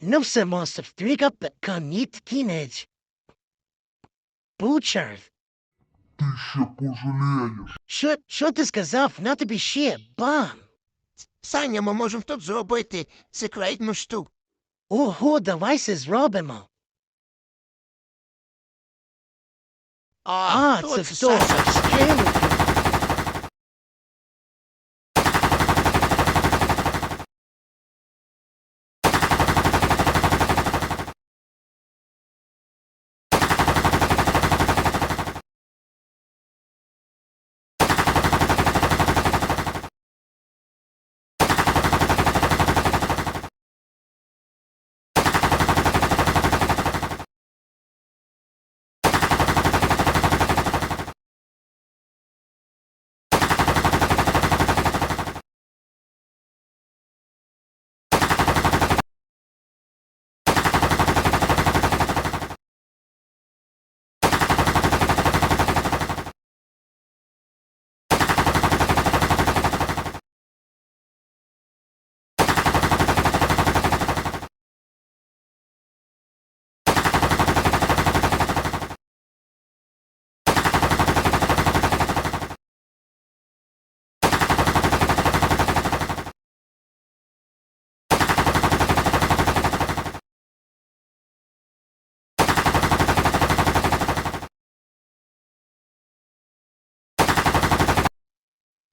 Ну все, монстр, стріка каніт кінець. Бучар, Ти ще пожалієш. що, що ти сказав? На тобі ще, бам! Саня, ми можемо тут зробити секретну штуку. Ого, давай це зробимо. А, хто це хто? Саша?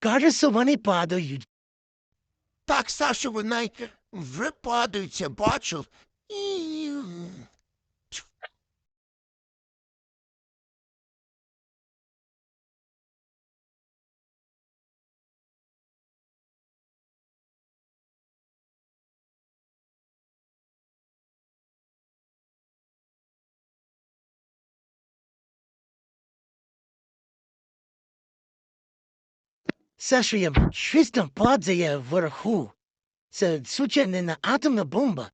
Кажеться, вони падають. Так, Саша, вони вже падаються, бачив. І... Саша, я щось там падає вверху. Це суча не на атомна бомба.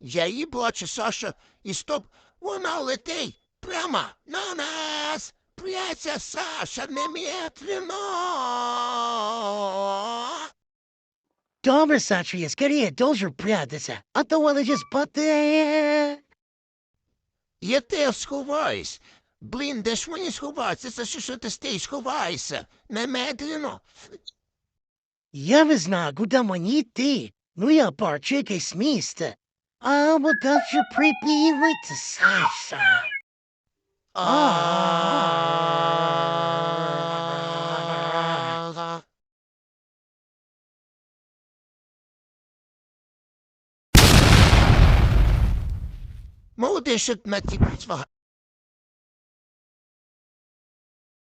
Я її бачу, Саша, і стоп, вона летить прямо на нас. Пряться, Саша, немедленно. Добре, Саша, я скорее должен прятатися, а то вона just падає. Я теж сховаюсь. Блін, де ж вони сховаються? Це що, що ти стоїш, сховайся. Немедленно. Я не знаю, куди мені йти. Ну, я бачу якесь місце. А вот так же припівайте, Саша. Молодий, що на ті